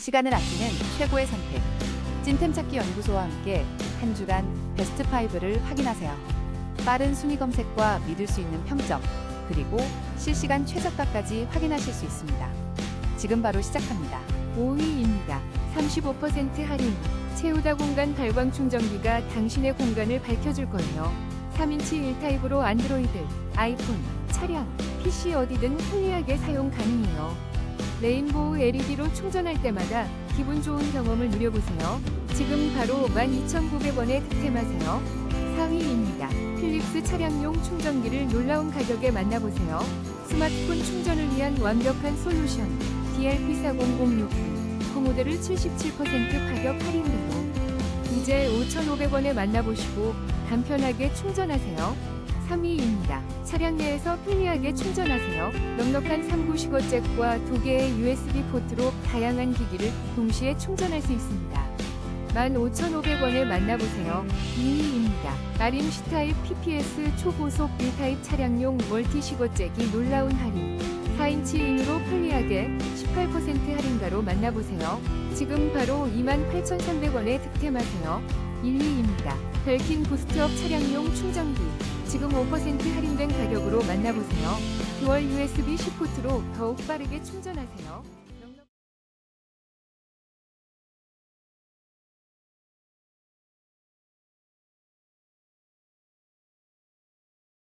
시간을 아끼는 최고의 선택. 찐템 찾기 연구소와 함께 한 주간 베스트 5를 확인하세요. 빠른 순위 검색과 믿을 수 있는 평점, 그리고 실시간 최저가까지 확인하실 수 있습니다. 지금 바로 시작합니다. 5위입니다. 35% 할인. 채우다 공간 발광 충전기가 당신의 공간을 밝혀줄 거예요. 3인치 1타입으로 안드로이드, 아이폰, 차량, PC 어디든 편리하게 사용 가능해요. 레인보우 LED로 충전할 때마다 기분 좋은 경험을 누려보세요. 지금 바로 12,900원에 득템하세요. 4위입니다. 필립스 차량용 충전기를 놀라운 가격에 만나보세요. 스마트폰 충전을 위한 완벽한 솔루션. DLP4006 고모델을 77% 가격 할인으로 이제 5,500원에 만나보시고 간편하게 충전하세요. 3위입니다. 차량 내에서 편리하게 충전하세요. 넉넉한 3구 시거잭과 두 개의 USB 포트로 다양한 기기를 동시에 충전할 수 있습니다. 15,500원에 만나보세요. 2위입니다. 아림시 타입 PPS 초고속 1타입 차량용 멀티 시거잭이 놀라운 할인. 4인치 인으로 편리하게 18% 할인가로 만나보세요. 지금 바로 28,300원에 득템하세요. 1위입니다. 벨킨 부스트업 차량용 충전기. 지금 5% 할인된 가격으로 만나보세요. 듀얼 USB-C 포트로 더욱 빠르게 충전하세요.